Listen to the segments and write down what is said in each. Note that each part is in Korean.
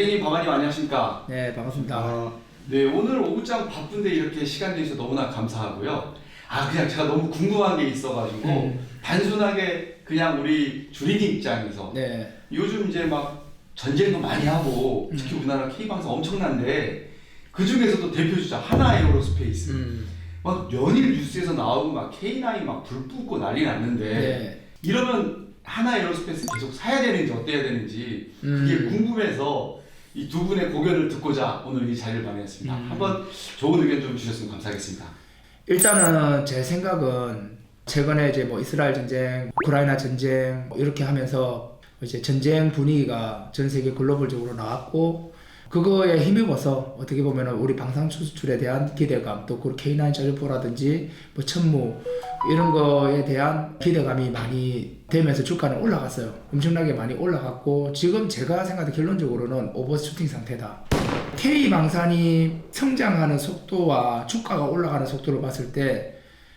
단장님 박아님 안녕하십니까? 네, 반갑습니다. 아, 네 오늘 오후장 바쁜데 이렇게 시간 내주셔서 너무나 감사하고요. 아 그냥 제가 너무 궁금한 게 있어가지고 음. 단순하게 그냥 우리 주린이 입장에서 네, 요즘 이제 막 전쟁도 많이 하고 음. 특히 우리나라 K 방송 엄청난데 그 중에서도 대표 주자 하나 에어로스페이스 음, 막 연일 뉴스에서 나오고 막 K9 막 불 뿜고 난리 났는데 네, 이러면 하나 에어로스페이스 계속 사야 되는지 어때야 되는지 그게 음. 궁금해서 이 두 분의 고견을 듣고자 오늘 이 자리를 마련했습니다. 음. 한번 좋은 의견 좀 주셨으면 감사하겠습니다. 일단은 제 생각은 최근에 이제 뭐 이스라엘 전쟁, 우크라이나 전쟁 뭐 이렇게 하면서 이제 전쟁 분위기가 전 세계 글로벌적으로 나왔고 그거에 힘입어서 어떻게 보면은 우리 방산 수출에 대한 기대감 또 그 K9 자주포라든지 뭐 천무 이런 거에 대한 기대감이 많이 되면서 주가는 올라갔어요. 엄청나게 많이 올라갔고 지금 제가 생각하는 결론적으로는 오버슈팅 상태다. K 방산이 성장하는 속도와 주가가 올라가는 속도를 봤을 때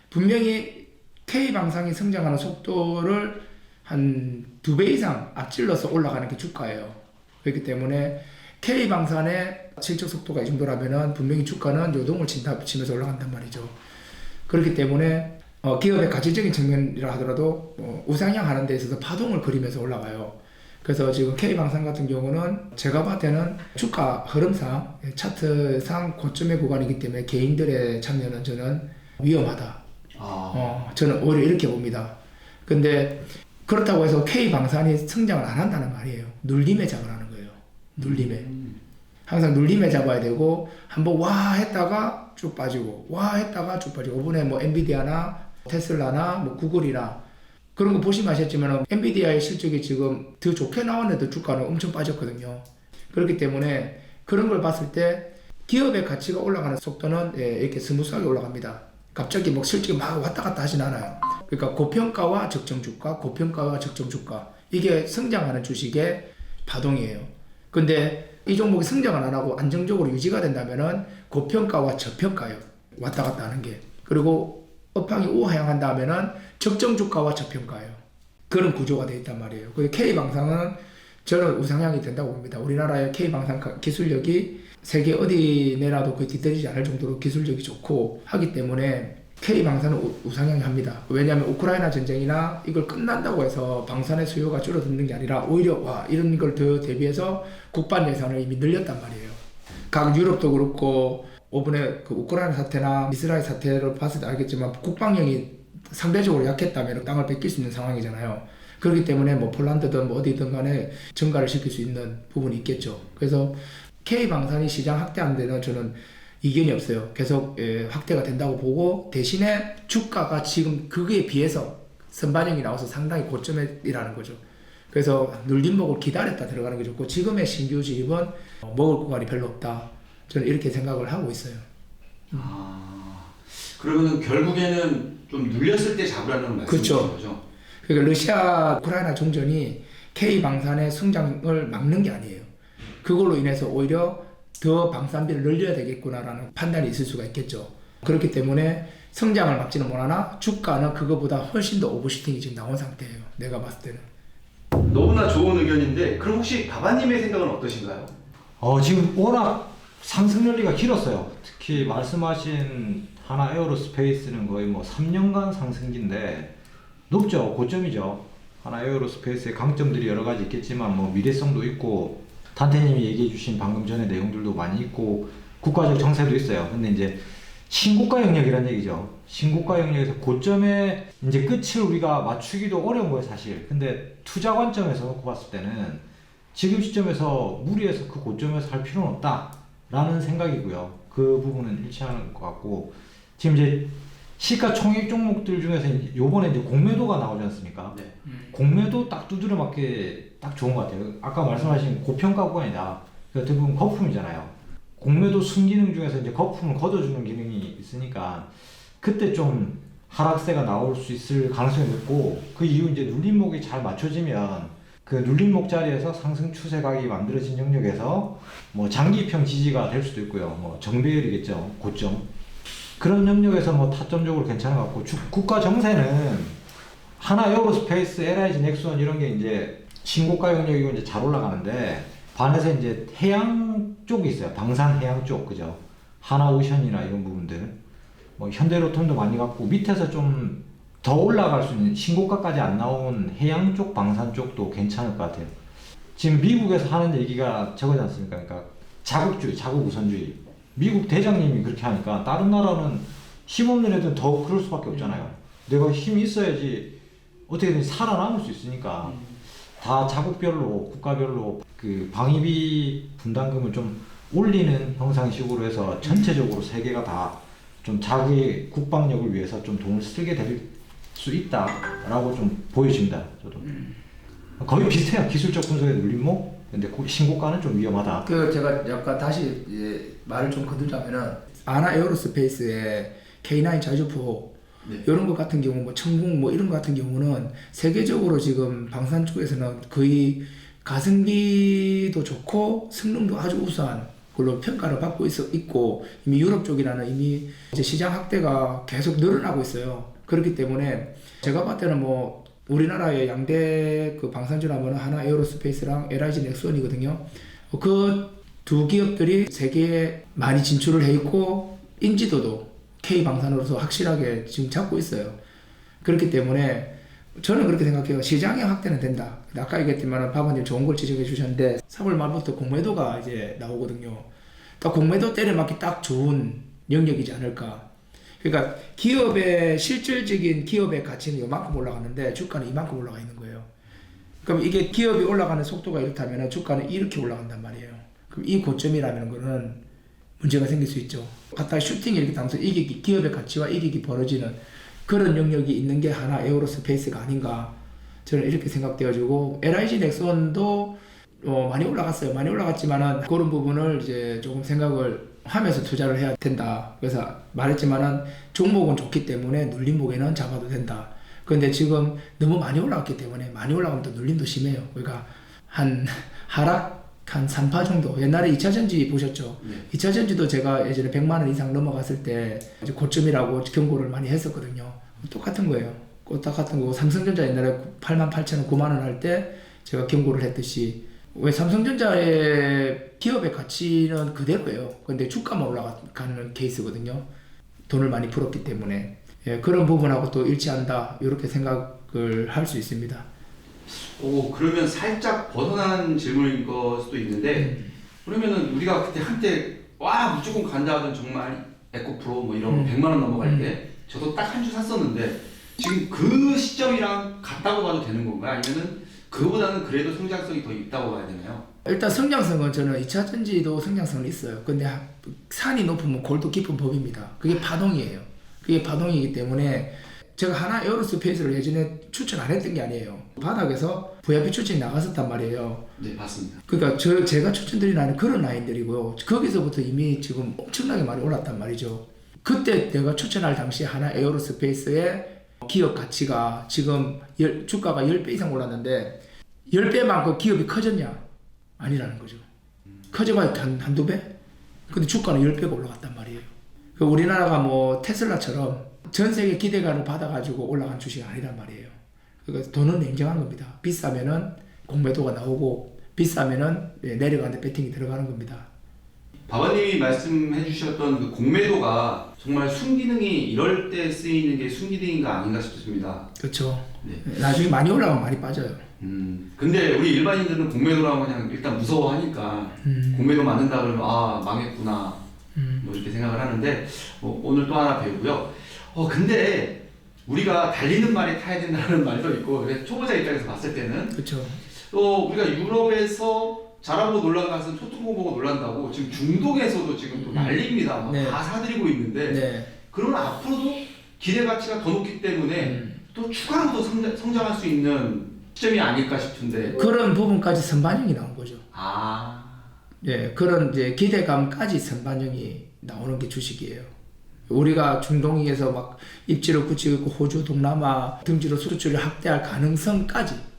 분명히 K 방산이 성장하는 속도를 한 두 배 이상 앞질러서 올라가는 게 주가예요. 그렇기 때문에 K 방산의 실적 속도가 이 정도라면은 분명히 주가는 요동을 친다 치면서 올라간단 말이죠. 그렇기 때문에 어, 기업의 가치적인 측면이라 하더라도 어, 우상향 하는 데 있어서 파동을 그리면서 올라가요. 그래서 지금 K방산 같은 경우는 제가 봤을 때는 주가 흐름상 예, 차트상 고점의 구간이기 때문에 개인들의 참여는 저는 위험하다. 아, 어, 저는 오히려 이렇게 봅니다. 근데 그렇다고 해서 K방산이 성장을 안 한다는 말이에요. 눌림에 잡으라는 거예요. 눌림에. 음. 항상 눌림에 잡아야 되고 한번 와 했다가 쭉 빠지고 와 했다가 쭉 빠지고 이번에 뭐 엔비디아나 테슬라나 뭐 구글이나 그런 거 보시면 아셨지만 엔비디아의 실적이 지금 더 좋게 나왔는데도 주가는 엄청 빠졌거든요. 그렇기 때문에 그런 걸 봤을 때 기업의 가치가 올라가는 속도는 예, 이렇게 스무스하게 올라갑니다. 갑자기 뭐 실적이 막 왔다 갔다 하진 않아요. 그러니까 고평가와 적정 주가, 고평가와 적정 주가 이게 성장하는 주식의 파동이에요. 근데 이 종목이 성장을 안 하고 안정적으로 유지가 된다면은 고평가와 저평가요. 왔다 갔다 하는 게. 그리고 업황이 우하향한다 하면은 적정 주가와 저평가예요. 그런 구조가 되어 있단 말이에요. 그 K 방상은 저는 우상향이 된다고 봅니다. 우리나라의 K 방상 기술력이 세계 어디 내라도 거의 뒤떨리지 않을 정도로 기술력이 좋고 하기 때문에 K 방산은 우- 우상향이 합니다. 왜냐하면 우크라이나 전쟁이나 이걸 끝난다고 해서 방산의 수요가 줄어드는 게 아니라 오히려 와 이런 걸 더 대비해서 국반 예산을 이미 늘렸단 말이에요. 각 유럽도 그렇고 이번에 그 우크라이나 사태나 이스라엘 사태를 봤을 때 알겠지만 국방력이 상대적으로 약했다면 땅을 뺏길 수 있는 상황이잖아요. 그렇기 때문에 뭐 폴란드든 뭐 어디든 간에 증가를 시킬 수 있는 부분이 있겠죠. 그래서 K 방산이 시장 확대하는 데는 저는 이견이 없어요. 계속 예, 확대가 된다고 보고 대신에 주가가 지금 그거에 비해서 선반영이 나와서 상당히 고점이라는 거죠. 그래서 눌림목을 기다렸다 들어가는 게 좋고 지금의 신규 진입은 어, 먹을 구간이 별로 없다. 저는 이렇게 생각을 하고 있어요. 아, 그러면은 결국에는 좀 눌렸을 때 잡으라는 말씀이신 그렇죠. 거죠? 그러니까 러시아 우크라이나 종전이 K 방산의 성장을 막는 게 아니에요. 그걸로 인해서 오히려 더 방산비를 늘려야 되겠구나라는 판단이 있을 수가 있겠죠. 그렇기 때문에 성장을 막지는 못하나 주가는 그거보다 훨씬 더 오버슈팅이 지금 나온 상태예요. 내가 봤을 때는. 너무나 좋은 의견인데 그럼 혹시 바바님의 생각은 어떠신가요? 어, 지금 워낙 상승 열리가 길었어요. 특히 말씀하신 하나 에어로스페이스는 거의 뭐 3년간 상승기인데 높죠. 고점이죠. 하나 에어로스페이스의 강점들이 여러 가지 있겠지만 뭐 미래성도 있고 단태님이 얘기해 주신 방금 전에 내용들도 많이 있고 국가적 정세도 있어요. 근데 이제 신고가 영역이란 얘기죠. 신고가 영역에서 고점의 이제 끝을 우리가 맞추기도 어려운 거예요, 사실. 근데 투자 관점에서 놓고 봤을 때는 지금 시점에서 무리해서 그 고점에서 할 필요는 없다 라는 생각이고요. 그 부분은 일치하는 것 같고 지금 이제 시가총액 종목들 중에서 요번에 이제 공매도가 나오지 않습니까? 네. 공매도 딱 두드려 맞게 딱 좋은 것 같아요. 아까 말씀하신 고평가 구간이다. 그 대부분 거품이잖아요. 공매도 순기능 중에서 이제 거품을 걷어주는 기능이 있으니까 그때 좀 하락세가 나올 수 있을 가능성이 높고 그 이후 이제 눌림목이 잘 맞춰지면 그 눌림목 자리에서 상승 추세각이 만들어진 영역에서 뭐 장기평 지지가 될 수도 있고요. 뭐 정배열이겠죠. 고점. 그런 영역에서 뭐 타점적으로 괜찮은 것 같고 주- 국가 정세는 하나 에어로스페이스, LIG, 넥슨 이런 게 이제 신고가 영역이고 이제 잘 올라가는데 반에서 이제 해양 쪽이 있어요. 방산 해양 쪽 그죠? 하나 오션이나 이런 부분들. 뭐 현대로통도 많이 갔고 밑에서 좀 더 올라갈 수 있는 신고가까지 안 나온 해양 쪽 방산 쪽도 괜찮을 것 같아요. 지금 미국에서 하는 얘기가 저거지 않습니까? 그러니까 자국주의, 자국 우선주의. 미국 대장님이 그렇게 하니까 다른 나라는 힘없는 애들은 더 그럴 수밖에 없잖아요. 내가 힘이 있어야지 어떻게든 살아남을 수 있으니까 다 자국별로 국가별로 그 방위비 분담금을 좀 올리는 형상식으로 해서 전체적으로 세계가 다 좀 자기의 국방력을 위해서 좀 돈을 쓰게 될 수 있다라고 좀 보여집니다. 저도 거의 비슷해요. 기술적 분석의 눌림목. 근데 고- 신고가는 좀 위험하다. 그 제가 약간 다시 이제 말을 좀 거두자면은 아나 에어로스페이스의 K9 자주포 네. 이런 것 같은 경우 뭐 천궁 뭐 이런 것 같은 경우는 세계적으로 지금 방산 쪽에서는 거의 가성비도 좋고 성능도 아주 우수한 걸로 평가를 받고 있어 있고 이미 유럽 쪽이라는 이미 이제 시장 확대가 계속 늘어나고 있어요. 그렇기 때문에 제가 봤을 때는 뭐 우리나라의 양대 그 방산주 하면 하나 에어로스페이스랑 LIG 넥스원이거든요. 그 두 기업들이 세계에 많이 진출을 해 있고 인지도도 K 방산으로서 확실하게 지금 잡고 있어요. 그렇기 때문에 저는 그렇게 생각해요. 시장의 확대는 된다. 아까 얘기했지만 바바님 좋은 걸 지적해 주셨는데 3월 말부터 공매도가 이제 나오거든요. 딱 공매도 때려 맞기 딱 좋은 영역이지 않을까. 그러니까 기업의 실질적인 기업의 가치는 이만큼 올라가는데 주가는 이만큼 올라가 있는 거예요. 그럼 이게 기업이 올라가는 속도가 이렇다면 주가는 이렇게 올라간단 말이에요. 그럼 이 고점이라는 거는 문제가 생길 수 있죠. 갖다 슈팅 이렇게 담면서 이익이 기업의 가치와 이익이 벌어지는 그런 영역이 있는 게 하나 에어로스페이스가 아닌가 저는 이렇게 생각되어지고 LIG 넥슨도 어, 많이 올라갔어요. 많이 올라갔지만은 그런 부분을 이제 조금 생각을 하면서 투자를 해야 된다. 그래서 말했지만은 종목은 좋기 때문에 눌림목에는 잡아도 된다. 그런데 지금 너무 많이 올라갔기 때문에 많이 올라가면 또 눌림도 심해요. 그러니까 한 하락 한 3파 정도. 옛날에 2차 전지 보셨죠? 네. 2차 전지도 제가 예전에 100만 원 이상 넘어갔을 때 이제 고점이라고 경고를 많이 했었거든요. 똑같은 거예요. 꼭 똑같은 거고 삼성전자 옛날에 8만 8천 원, 9만 원 할 때 제가 경고를 했듯이 왜 삼성전자의 기업의 가치는 그대로예요. 근데 주가만 올라가는 케이스거든요. 돈을 많이 풀었기 때문에 예, 그런 부분하고 또 일치한다 이렇게 생각을 할 수 있습니다. 오 그러면 살짝 벗어난 질문일 걸 수도 있는데 그러면은 우리가 그때 한때 와 무조건 간다 하던 정말 에코프로 뭐 이런 음. 100만 원 넘어갈 때 저도 딱 한 주 샀었는데 지금 그 시점이랑 같다고 봐도 되는 건가요? 아니면은 그보다는 그래도 성장성이 더 있다고 봐야 되나요? 일단 성장성은 저는 2차 전지도 성장성은 있어요. 근데 하- 산이 높으면 골도 깊은 법입니다. 그게 파동이에요. 그게 파동이기 때문에 제가 하나 에어로스페이스를 예전에 추천 안 했던 게 아니에요. 바닥에서 VIP 추천이 나갔었단 말이에요. 네 맞습니다. 그러니까 저 제가 추천드린 라인은 그런 라인들이고요. 거기서부터 이미 지금 엄청나게 많이 올랐단 말이죠. 그때 내가 추천할 당시 하나 에어로스페이스의 기업 가치가 지금 열- 주가가 10배 이상 올랐는데 10배만큼 기업이 커졌냐? 아니라는 거죠. 커져봐야 한, 한두 배? 근데 주가는 10배가 올라갔단 말이에요. 그 우리나라가 뭐 테슬라처럼 전 세계 기대감을 받아가지고 올라간 주식이 아니란 말이에요. 그러니까 돈은 냉정한 겁니다. 비싸면은 공매도가 나오고 비싸면은 예, 내려가는데 배팅이 들어가는 겁니다. 바바님이 말씀해 주셨던 그 공매도가 정말 순기능이 이럴 때 쓰이는 게 순기능인가 아닌가 싶습니다. 그렇죠. 네. 나중에 많이 올라가면 많이 빠져요. 음, 근데 우리 일반인들은 공매도라고 그냥 일단 무서워하니까 음. 공매도 맞는다 그러면 아 망했구나 음. 뭐 이렇게 생각을 하는데 어, 오늘 또 하나 배우고요. 어 근데 우리가 달리는 말에 타야 된다는 말도 있고 초보자 입장에서 봤을 때는 그렇죠. 또 우리가 유럽에서 잘하고 놀란 것은 소통고 보고 놀란다고 지금 중동에서도 지금 또 음. 난리입니다. 막 네. 다 사들이고 있는데 네. 그러면 앞으로도 기대 가치가 더 높기 때문에 음. 또 추가로 더 성장, 성장할 수 있는 시점이 아닐까 싶은데 그런 부분까지 선반영이 나온 거죠. 아 예, 그런 이제 기대감까지 선반영이 나오는 게 주식이에요. 우리가 중동에서 막 입지를 굳히고 호주, 동남아 등지로 수출을 확대할 가능성까지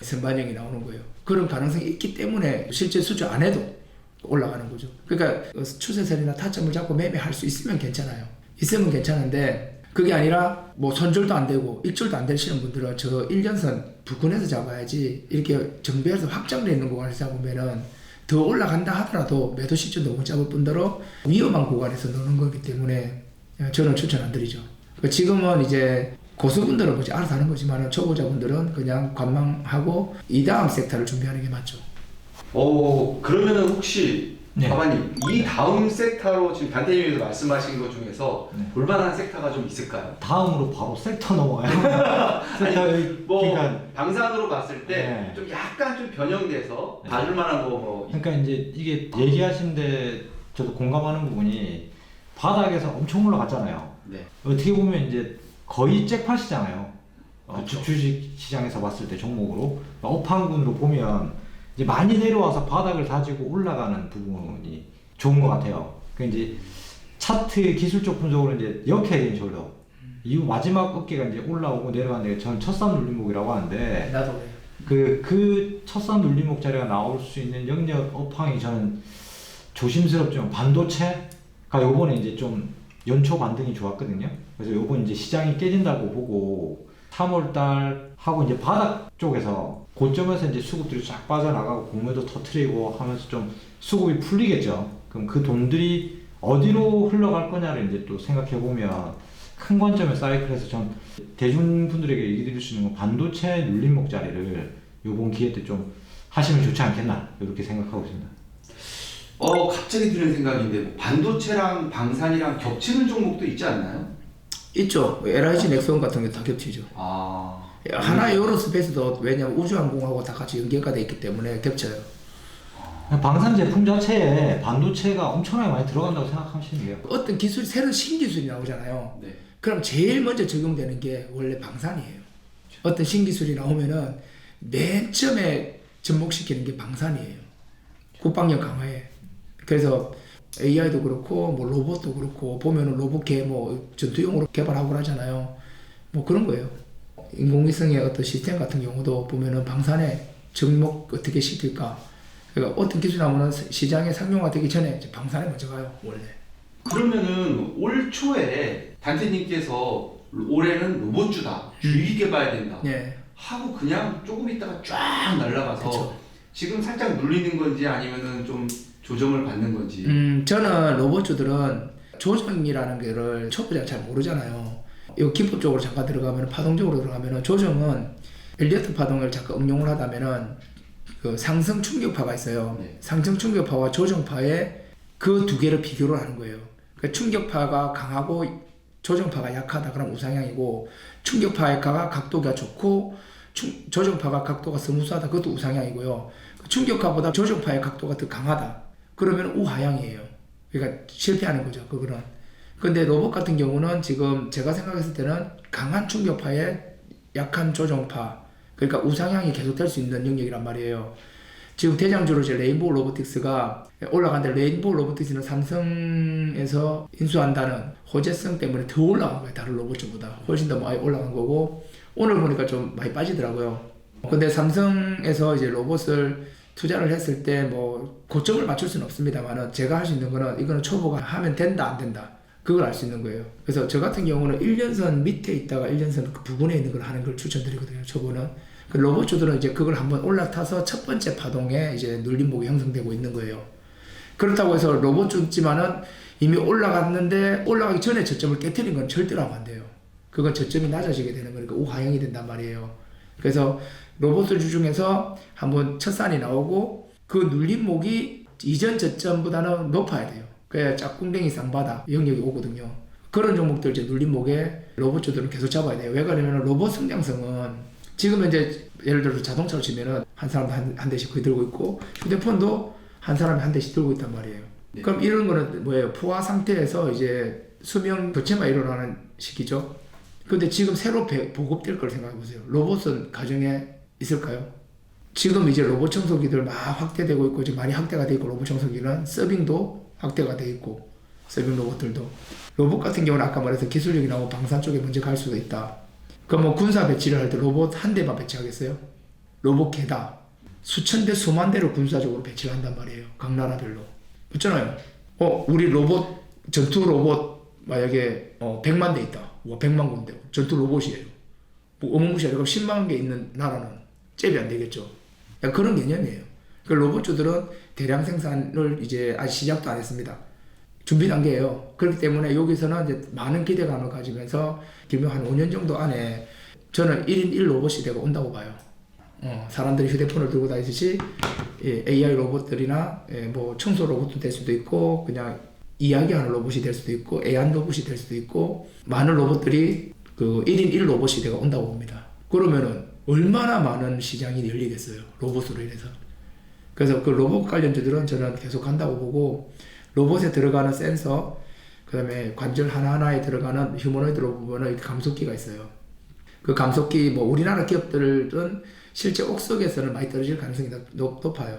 선반영이 나오는 거예요. 그런 가능성이 있기 때문에 실제 수출 안 해도 올라가는 거죠. 그러니까 추세선이나 타점을 잡고 매매할 수 있으면 괜찮아요. 있으면 괜찮은데 그게 아니라 뭐 손절도 안 되고 일절도 안 되시는 분들은 저 1년선 부근에서 잡아야지 이렇게 정비해서 확장돼 있는 곳에서 잡으면은 더 올라간다 하더라도 매도 시점도 못 잡을 뿐더러 위험한 구간에서 노는 거기 때문에 저는 추천 안 드리죠. 그 지금은 이제 고수분들은 뭐지 알아서 하는 거지만 초보자분들은 그냥 관망하고 이 다음 섹터를 준비하는 게 맞죠. 어 그러면은 혹시 네. 바바님 이 다음 섹터로 지금 단태님께서 말씀하신 것 중에서 네. 볼만한 섹터가 좀 있을까요? 다음으로 바로 섹터 넘어가요. 섹터 뭐 그러니까 방산으로 봤을 때 네. 좀 약간 좀 변형돼서 네. 봐줄 만한 거 뭐. 그러니까 이제 이게 얘기하신데 저도 공감하는 부분이 바닥에서 엄청 올라갔잖아요. 네. 어떻게 보면 이제 거의 잭팟이잖아요. 어, 그렇죠. 주식 시장에서 봤을 때 종목으로 업황군으로 보면 이제 많이 내려와서 바닥을 다지고 올라가는 부분이 좋은 것 같아요. 그 이제 차트 기술적 분석으로 이제 역해인 절로 이후 마지막 어깨가 이제 올라오고 내려가는데 저는 첫산 눌림목이라고 하는데 나도 그래요. 그, 그 첫산 눌림목 자리가 나올 수 있는 영역 업황이 저는 조심스럽지만 반도체가 요번에 이제 좀 연초 반등이 좋았거든요. 그래서 요번 이제 시장이 깨진다고 보고 3월 달 하고 이제 바닥 쪽에서 고점에서 이제 수급들이 쫙 빠져나가고 공매도 터트리고 하면서 좀 수급이 풀리겠죠. 그럼 그 돈들이 어디로 흘러갈 거냐를 이제 또 생각해 보면 큰 관점의 사이클에서 전 대중분들에게 얘기 드릴 수 있는 건 반도체 눌림목 자리를 요번 기회 때 좀 하시면 좋지 않겠나 이렇게 생각하고 있습니다. 어 갑자기 드는 생각인데 뭐 반도체랑 방산이랑 겹치는 종목도 있지 않나요? 있죠. LIG 넥슨 같은 게 다 겹치죠. 아 하나 에어로스페이스도 왜냐면 우주항공하고 다 같이 연계가 돼 있기 때문에 겹쳐요. 방산 제품 자체에 반도체가 엄청나게 많이 들어간다고 생각하시면 돼요. 어떤 기술 새로운 신기술이 나오잖아요. 네. 그럼 제일 먼저 적용되는 게 원래 방산이에요. 어떤 신기술이 나오면은 맨 처음에 접목시키는 게 방산이에요. 국방력 강화에. 그래서 AI도 그렇고 뭐 로봇도 그렇고 보면은 로봇계 뭐 전투용으로 개발하고 그러잖아요. 뭐 그런 거예요. 인공위성의 어떤 시스템 같은 경우도 보면은 방산에 접목 어떻게 시킬까. 그러니까 어떤 기술이 나오면 시장에 상용화되기 전에 방산에 먼저 가요 원래. 그러면은 올 초에 단태님께서 올해는 로봇주다 주의 개봐야 된다 예. 하고 그냥 조금 있다가 쫙 날아가서 그쵸. 지금 살짝 눌리는 건지 아니면은 좀 조정을 받는 건지 음, 저는 로봇주들은 조정이라는 거를 초보자가 잘 모르잖아요. 이 기법 쪽으로 잠깐 들어가면 파동적으로 들어가면 조정은 엘리어트 파동을 잠깐 응용을 하다면은 그 상승 충격파가 있어요. 네. 상승 충격파와 조정파의 그 두 개를 비교를 하는 거예요. 그 충격파가 강하고 조정파가 약하다 그럼 우상향이고 충격파가 각도가 좋고 충- 조정파가 각도가 스무스하다 그것도 우상향이고요. 그 충격파보다 조정파의 각도가 더 강하다 그러면 우하향이에요. 그러니까 실패하는 거죠. 그거는. 근데 로봇 같은 경우는 지금 제가 생각했을 때는 강한 충격파에 약한 조정파 그러니까 우상향이 계속될 수 있는 영역이란 말이에요. 지금 대장주로 이제 레인보우 로보틱스가 올라가는데 레인보우 로보틱스는 삼성에서 인수한다는 호재성 때문에 더 올라간 거예요. 다른 로봇주보다 훨씬 더 많이 올라간 거고 오늘 보니까 좀 많이 빠지더라고요. 근데 삼성에서 이제 로봇을 투자를 했을 때 뭐 고점을 맞출 수는 없습니다만은 제가 할 수 있는 거는 이거는 초보가 하면 된다 안 된다 그걸 알 수 있는 거예요. 그래서 저 같은 경우는 1년선 밑에 있다가 1년선 그 부분에 있는 걸 하는 걸 추천드리거든요. 초보는. 그 로봇주들은 이제 그걸 한번 올라타서 첫 번째 파동에 이제 눌림목이 형성되고 있는 거예요. 그렇다고 해서 로봇주지만은 이미 올라갔는데 올라가기 전에 저점을 깨뜨린 건 절대로 하면 안 돼요. 그건 저점이 낮아지게 되는 거니까 우하향이 된단 말이에요. 그래서 로봇주 중에서 한번 첫 산이 나오고 그 눌림목이 이전 저점보다는 높아야 돼요. 그래야 짝꿍댕이 쌍바다 영역이 오거든요. 그런 종목들 이제 눌림목에 로봇주들은 계속 잡아야 돼요. 왜 그러냐면 로봇 성장성은 지금 이제 예를 들어서 자동차로 치면은 한 사람도 한, 한 대씩 거의 들고 있고 휴대폰도 한 사람이 한 대씩 들고 있단 말이에요. 네. 그럼 이런 거는 뭐예요? 포화 상태에서 이제 수명 교체만 일어나는 시기죠. 근데 지금 새로 배- 보급될 걸 생각해 보세요. 로봇은 가정에 있을까요? 지금 이제 로봇 청소기들 막 확대되고 있고 지금 많이 확대가 돼 있고 로봇 청소기는 서빙도 확대가 돼 있고 서빙 로봇들도 로봇 같은 경우는 아까 말해서 기술력이 나오고 방산 쪽에 먼저 갈 수도 있다. 그럼 뭐 군사 배치를 할 때 로봇 한 대만 배치하겠어요? 로봇 개다. 수천 대 수만 대를 군사적으로 배치를 한단 말이에요. 각 나라별로. 그렇잖아요. 어, 우리 로봇 전투 로봇 만약에 어, 100만 대 있다. 와, 100만 군데. 전투 로봇이에요. 뭐 어마무시하게 그럼 10만 개 있는 나라는 잽이 안 되겠죠. 그런 개념이에요. 그 로봇주들은 대량 생산을 이제 아직 시작도 안 했습니다. 준비 단계예요. 그렇기 때문에 여기서는 이제 많은 기대감을 가지면서 길면 한 5년 정도 안에 저는 1인 1 로봇 시대가 온다고 봐요. 어, 사람들이 휴대폰을 들고 다니듯이 예, AI 로봇들이나 예, 뭐 청소 로봇도 될 수도 있고 그냥 이야기하는 로봇이 될 수도 있고 애완 로봇이 될 수도 있고 많은 로봇들이 그 1인 1 로봇 시대가 온다고 봅니다. 그러면은 얼마나 많은 시장이 열리겠어요. 로봇으로 인해서. 그래서 그 로봇 관련주들은 저는 계속 간다고 보고 로봇에 들어가는 센서 그 다음에 관절 하나하나에 들어가는 휴머노이드로 보면은 이렇게 감속기가 있어요. 그 감속기 뭐 우리나라 기업들은 실제 옥석에서는 많이 떨어질 가능성이 높, 높아요.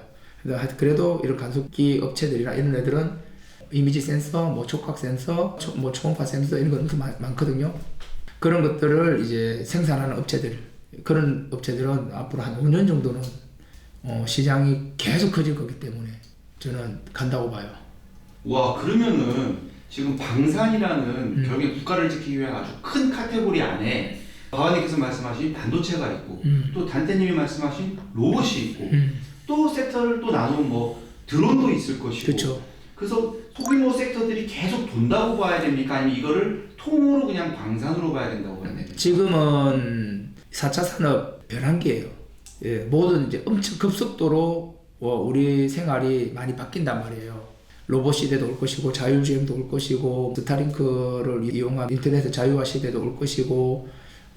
그래도 이런 감속기 업체들이나 이런 애들은 이미지 센서, 뭐 촉각 센서, 초, 뭐 초음파 센서 이런 거 엄청 많, 많거든요. 그런 것들을 이제 생산하는 업체들 그런 업체들은 앞으로 한 5년 정도는 어, 시장이 계속 커질 거기 때문에 저는 간다고 봐요. 와 그러면은 지금 방산이라는 음. 결국에 국가를 지키기 위한 아주 큰 카테고리 안에 바와님께서 말씀하신 반도체가 있고 음. 또 단태님이 말씀하신 로봇이 있고 음, 또 섹터를 또 나누면 뭐 드론도 있을 것이고 그렇죠. 그래서 소규모 섹터들이 계속 돈다고 봐야 됩니까? 아니면 이거를 통으로 그냥 방산으로 봐야 된다고 봐야 됩니까? 지금은 4차 산업 변환기예요. 예, 모든 이제 엄청 급속도로 어, 우리 생활이 많이 바뀐단 말이에요. 로봇 시대도 올 것이고 자율주행도 올 것이고 스타링크를 이용한 인터넷의 자유화 시대도 올 것이고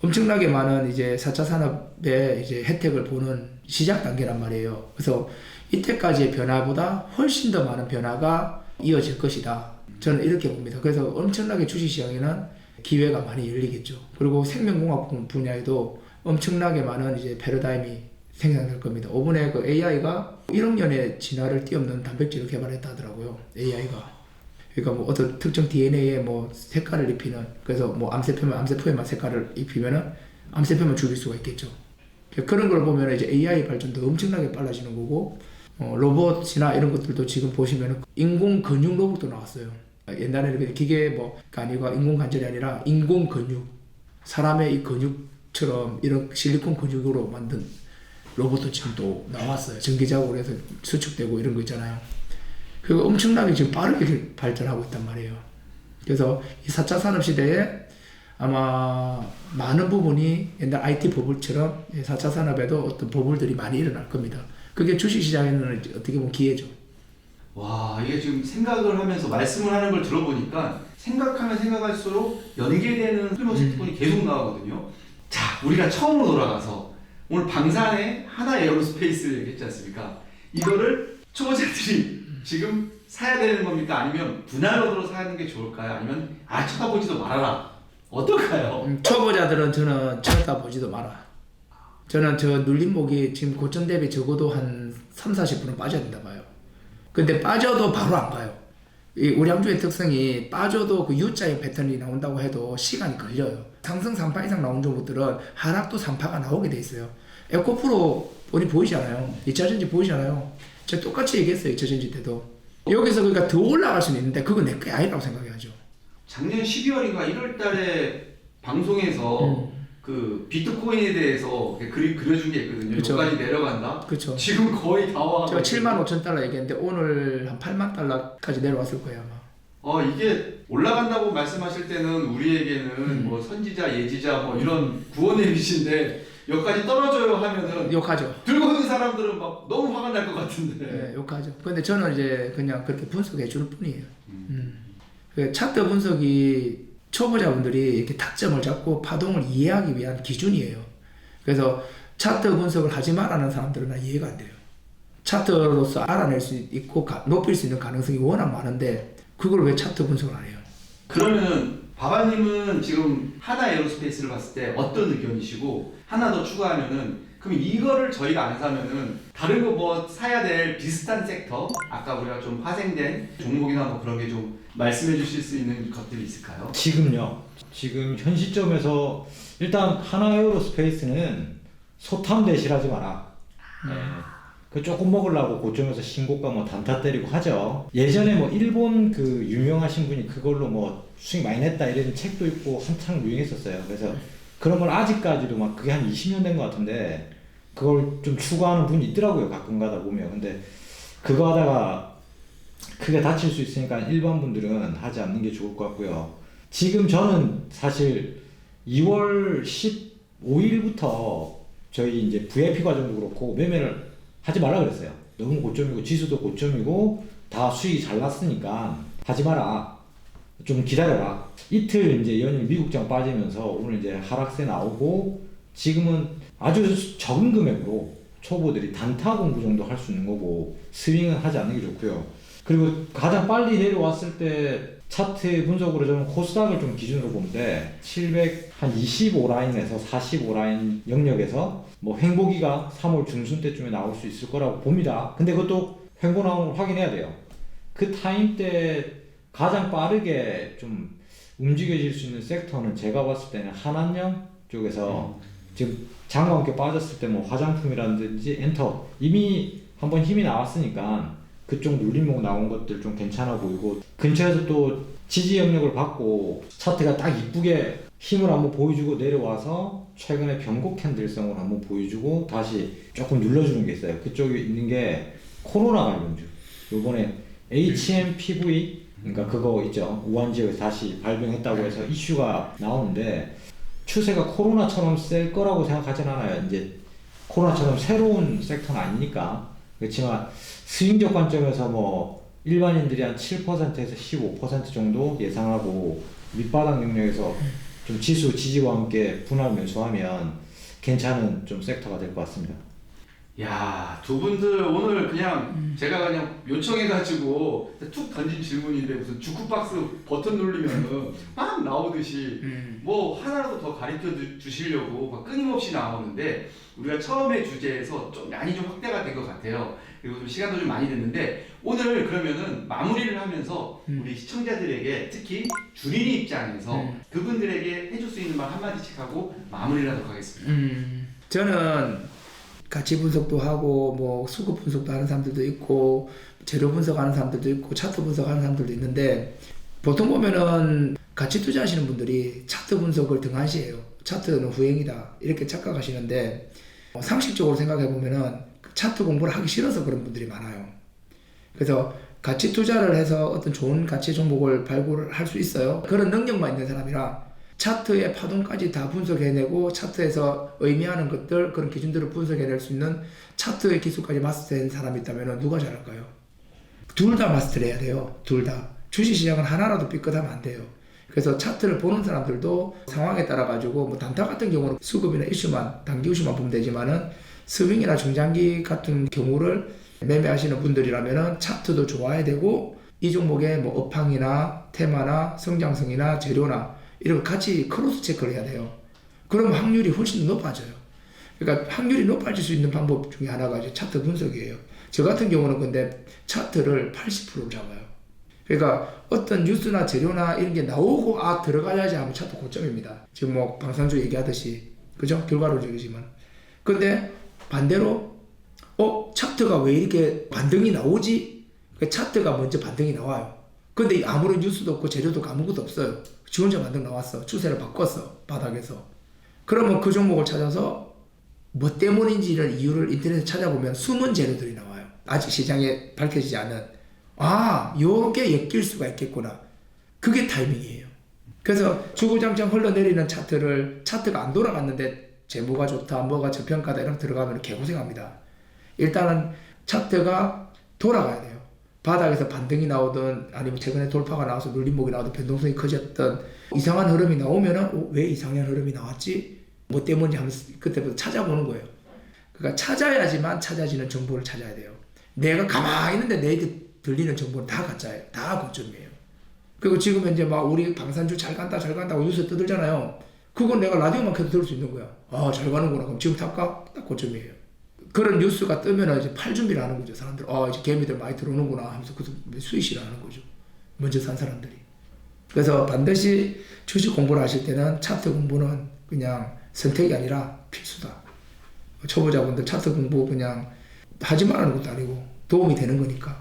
엄청나게 많은 이제 4차 산업의 이제 혜택을 보는 시작 단계란 말이에요. 그래서 이때까지의 변화보다 훨씬 더 많은 변화가 이어질 것이다. 저는 이렇게 봅니다. 그래서 엄청나게 주식시장에는 기회가 많이 열리겠죠. 그리고 생명공학 분야에도 엄청나게 많은 이제 패러다임이 생산될 겁니다. 5분의 그 AI가 1억 년의 진화를 뛰어넘는 단백질을 개발했다 하더라고요. AI가. 그러니까 뭐 어떤 특정 DNA에 뭐 색깔을 입히는 그래서 뭐 암세포면 암세포에만 색깔을 입히면은 암세포만 죽일 수가 있겠죠. 그런 걸 보면 이제 AI 발전도 엄청나게 빨라지는 거고 어, 로봇이나 이런 것들도 지금 보시면 인공 근육 로봇도 나왔어요. 옛날에는 기계 뭐가 아니고 인공 관절이 아니라 인공 근육 사람의 이 근육 처럼 이런 실리콘 근육으로 만든 로봇도 지금 또 나왔어요. 전기작업으로 해서 수축되고 이런 거 있잖아요. 그거 엄청나게 지금 빠르게 발전하고 있단 말이에요. 그래서 이 4차 산업 시대에 아마 많은 부분이 옛날 IT 버블처럼 4차 산업에도 어떤 버블들이 많이 일어날 겁니다. 그게 주식시장에는 어떻게 보면 기회죠. 와 이게 지금 생각을 하면서 말씀을 하는 걸 들어보니까 생각하면 생각할수록 연계되는 소규모 섹터분이 계속 나오거든요. 자 우리가 처음으로 돌아가서 오늘 방산의 하나 에어로스페이스를 얘기했지 않습니까? 이거를 초보자들이 지금 사야 되는 겁니까? 아니면 분할로드로 사는 게 좋을까요? 아니면 아 쳐다보지도 말아라. 어떨까요? 음, 초보자들은 저는 쳐다보지도 마라. 저는 저 눌림목이 지금 고점 대비 적어도 한 3, 40%는 빠져야 된다 봐요. 근데 빠져도 바로 안 가요. 이 우량주의 특성이 빠져도 그 U자의 패턴이 나온다고 해도 시간이 걸려요. 상승 3파 이상 나온 종목들은 하락도 3파가 나오게 돼 있어요. 에코프로 우리 보이잖아요. 2차전지 보이잖아요. 제가 똑같이 얘기했어요. 2차전지 때도. 여기서 그러니까 더 올라갈 수는 있는데 그건 내게 아니라고 생각해야죠. 작년 12월인가 1월 달에 방송에서 음. 그 비트코인에 대해서 그림 그려준 게 있거든요. 그쵸. 여기까지 내려간다. 그렇죠. 지금 거의 다 와. 제가 7만 5천 달러 얘기했는데 오늘 한 8만 달러까지 내려왔을 거예요 아마. 어 이게 올라간다고 말씀하실 때는 우리에게는 음. 뭐 선지자 예지자 뭐 이런 구원의 빛인데 여기까지 떨어져요 하면은 욕하죠. 들고 있는 사람들은 막 너무 화가 날 것 같은데. 네, 욕하죠. 근데 저는 이제 그냥 그렇게 분석해 주는 뿐이에요. 음. 그 차트 분석이 초보자분들이 이렇게 타점을 잡고 파동을 이해하기 위한 기준이에요. 그래서 차트 분석을 하지 말라는 사람들은 나 이해가 안 돼요. 차트로서 알아낼 수 있고 가- 높일 수 있는 가능성이 워낙 많은데 그걸 왜 차트 분석을 안 해요? 그러면은 바바님은 지금 하나 에어로스페이스를 봤을 때 어떤 의견이시고 하나 더 추가하면은 그럼 이거를 저희가 안 사면은 다른 거 뭐 사야 될 비슷한 섹터 아까 우리가 좀 파생된 종목이나 뭐 그런 게 좀 말씀해 주실 수 있는 것들이 있을까요? 지금요. 지금 현 시점에서 일단 하나 에어로스페이스는 소탐 대실하지 마라. 네. 그 조금 먹으려고 고점에서 신고가 뭐 단타 때리고 하죠. 예전에 뭐 일본 그 유명하신 분이 그걸로 뭐 수익 많이 냈다 이런 책도 있고 한창 유행했었어요. 그래서 그런 걸 아직까지도 막 그게 한 20년 된 것 같은데 그걸 좀 추구하는 분이 있더라고요 가끔 가다 보면. 근데 그거 하다가 크게 다칠 수 있으니까 일반 분들은 하지 않는 게 좋을 것 같고요. 지금 저는 사실 2월 15일부터 저희 이제 VIP 과정도 그렇고 매매를 하지 말라 그랬어요. 너무 고점이고 지수도 고점이고 다 수익이 잘 났으니까 하지 마라. 좀 기다려라. 이틀 이제 연일 미국장 빠지면서 오늘 이제 하락세 나오고 지금은 아주 적은 금액으로 초보들이 단타 공부 정도 할 수 있는 거고 스윙은 하지 않는 게 좋고요. 그리고 가장 빨리 내려왔을 때 차트 분석으로 저는 코스닥을 좀 기준으로 보는데 725 라인에서 45 라인 영역에서 뭐 횡보기가 3월 중순 때쯤에 나올 수 있을 거라고 봅니다. 근데 그것도 횡보 걸 확인해야 돼요. 그 타임 때 가장 빠르게 좀 움직여질 수 있는 섹터는 제가 봤을 때는 한한령 쪽에서 지금 장과 함께 빠졌을 때 뭐 화장품이라든지 엔터 이미 한번 힘이 나왔으니까 그쪽 눌림목 나온 것들 좀 괜찮아 보이고 근처에서 또 지지 영역을 받고 차트가 딱 이쁘게 힘을 한번 보여주고 내려와서 최근에 변곡 캔들성을 한번 보여주고 다시 조금 눌러주는 게 있어요. 그쪽에 있는 게 코로나 관련주. 요번에 HMPV 그러니까 그거 있죠. 우한 지역에서 다시 발병했다고 해서 이슈가 나오는데 추세가 코로나처럼 셀 거라고 생각하진 않아요. 이제 코로나처럼 새로운 섹터는 아니니까. 그렇지만 스윙적 관점에서 뭐 일반인들이 한 7%에서 15% 정도 예상하고 밑바닥 영역에서 좀 지수 지지와 함께 분할 매수하면 괜찮은 좀 섹터가 될 것 같습니다. 야, 두 분들 오늘 그냥 제가 그냥 요청해가지고 툭 던진 질문인데 무슨 주크박스 버튼 누르면은 막 나오듯이 음. 뭐 하나라도 더 가르쳐 주- 주시려고 막 끊임없이 나오는데 우리가 처음에 주제에서 좀 많이 좀 확대가 된 것 같아요. 그리고 좀 시간도 좀 많이 됐는데 오늘 그러면은 마무리를 하면서 음. 우리 시청자들에게 특히 주린이 입장에서 음. 그분들에게 해줄 수 있는 말 한마디씩 하고 마무리를 하도록 하겠습니다. 음, 저는 가치 분석도 하고 뭐 수급 분석도 하는 사람들도 있고 재료 분석하는 사람들도 있고 차트 분석하는 사람들도 있는데 보통 보면은 가치 투자하시는 분들이 차트 분석을 등한시해요. 차트는 후행이다 이렇게 착각하시는데 어, 상식적으로 생각해 보면은 그 차트 공부를 하기 싫어서 그런 분들이 많아요. 그래서 가치 투자를 해서 어떤 좋은 가치 종목을 발굴을 할수 있어요. 그런 능력만 있는 사람이라 차트의 파동까지 다 분석해내고 차트에서 의미하는 것들 그런 기준들을 분석해낼 수 있는 차트의 기술까지 마스터된 사람이 있다면 누가 잘할까요? 둘 다 마스터를 해야 돼요. 둘 다. 주식시장은 하나라도 삐끗하면 안 돼요. 그래서 차트를 보는 사람들도 상황에 따라 가지고 뭐 단타 같은 경우는 수급이나 이슈만 단기 이슈만 보면 되지만은 스윙이나 중장기 같은 경우를 매매하시는 분들이라면은 차트도 좋아야 되고 이 종목의 뭐 업황이나 테마나 성장성이나 재료나 이런 거 같이 크로스 체크를 해야 돼요. 그럼 확률이 훨씬 더 높아져요. 그러니까 확률이 높아질 수 있는 방법 중에 하나가 이제 차트 분석이에요. 저 같은 경우는 근데 차트를 80% 잡아요. 그러니까 어떤 뉴스나 재료나 이런 게 나오고 아 들어가야지 하면 차트 고점입니다. 지금 뭐 방산주 얘기하듯이 그죠? 결과론적이지만. 근데 반대로 어 차트가 왜 이렇게 반등이 나오지? 그 차트가 먼저 반등이 나와요. 근데 아무런 뉴스도 없고 재료도 아무것도 없어요. 지 혼자 반등 나왔어. 추세를 바꿨어. 바닥에서. 그러면 그 종목을 찾아서 뭐 때문인지를 이유를 인터넷에 찾아보면 숨은 재료들이 나와요. 아직 시장에 밝혀지지 않은 아, 요게 엮일 수가 있겠구나. 그게 타이밍이에요. 그래서 주구장창 흘러내리는 차트를 차트가 안 돌아갔는데 재무가 좋다, 뭐가 저평가다 이런 거 들어가면 개고생합니다. 일단은 차트가 돌아가야 돼요. 바닥에서 반등이 나오든 아니면 최근에 돌파가 나와서 눌림목이 나오든 변동성이 커졌던 이상한 흐름이 나오면은 어, 왜 이상한 흐름이 나왔지? 뭐 때문인지 하면서 그때부터 찾아보는 거예요. 그러니까 찾아야지만 찾아지는 정보를 찾아야 돼요. 내가 가만히 있는데 내게 들리는 정보는 다 가짜예요. 다 고점이에요. 그리고 지금 이제 막 우리 방산주 잘 간다 잘 간다고 뉴스 떠들잖아요. 그건 내가 라디오만 켜도 들을 수 있는 거야. 아 잘 가는구나. 그럼 지금 탈까? 딱 고점이에요. 그런 뉴스가 뜨면 이제 팔 준비를 하는 거죠. 사람들. 아 이제 개미들 많이 들어오는구나 하면서 그 수익을 하는 거죠. 먼저 산 사람들이. 그래서 반드시 주식 공부를 하실 때는 차트 공부는 그냥 선택이 아니라 필수다. 초보자분들 차트 공부 그냥 하지 말라는 것도 아니고 도움이 되는 거니까.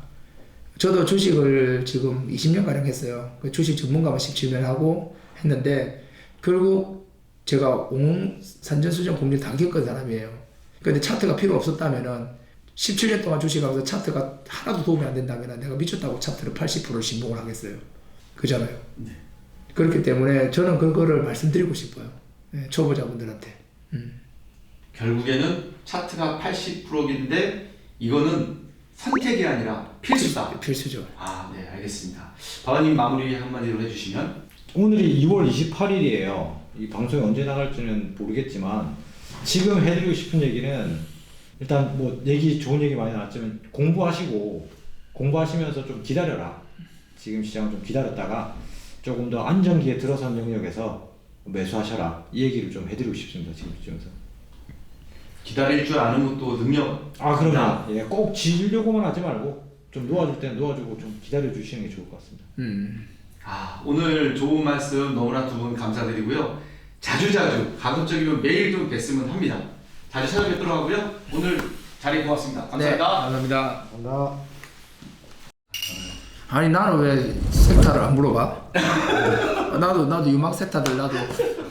저도 주식을 지금 20년 가량 했어요. 그 주식 전문가만 17년 하고 했는데 결국 제가 옹 산전수전 공리 다 겪은 사람이에요. 근데 차트가 필요 없었다면은 17년 동안 주식하면서 차트가 하나도 도움이 안 된다면 내가 미쳤다고 차트를 80%를 신봉을 하겠어요. 그잖아요. 네. 그렇기 때문에 저는 그거를 말씀드리고 싶어요. 예, 초보자분들한테. 음. 결국에는 차트가 80%인데 이거는 선택이 아니라 필수다. 필수죠. 아, 네, 알겠습니다. 바바님 마무리 한마디로 해주시면 오늘이 2월 28일이에요. 이 방송이 언제 나갈지는 모르겠지만 지금 해드리고 싶은 얘기는 일단 뭐 얘기 좋은 얘기 많이 나왔지만 공부하시고 공부하시면서 좀 기다려라. 지금 시장을 좀 기다렸다가 조금 더 안정기에 들어선 영역에서 매수하셔라. 이 얘기를 좀 해드리고 싶습니다. 지금 시점에서. 기다릴 줄 아는 것도 능력. 아 그러나 예, 꼭 지려고만 하지 말고 좀 놓아줄 때는 놓아주고 좀 기다려 주시는 게 좋을 것 같습니다. 음. 아, 오늘 좋은 말씀 너무나 두 분 감사드리고요. 자주자주, 가급적이면 매일 좀 뵀으면 합니다. 자주 찾아뵙도록 하고요. 오늘 자리 고맙습니다. 네, 감사합니다. 감사합니다. 감사합니다. 아니 나는 왜 섹타를 안 물어봐? 나도 나도 유망 섹타들 나도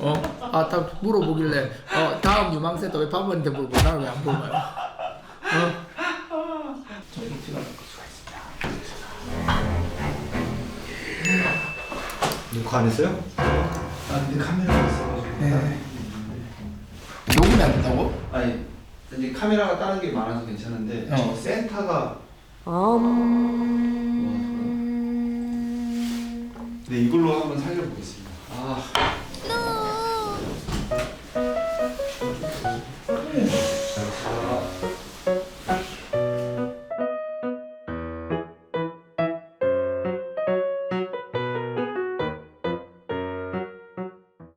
어아딱 물어보길래 어 다음 유망 섹타 왜 바보한테 물어보 나는 왜 안 물어봐요? 어? 녹화 안 했어요? 아, 근데 카메라가 있어가지고. 네. 녹음이 안 된다고? 아니, 이제 카메라가 다른 게 많아서 괜찮은데 어. 저 센터가 음. 네, 이걸로 한번 살려보겠습니다.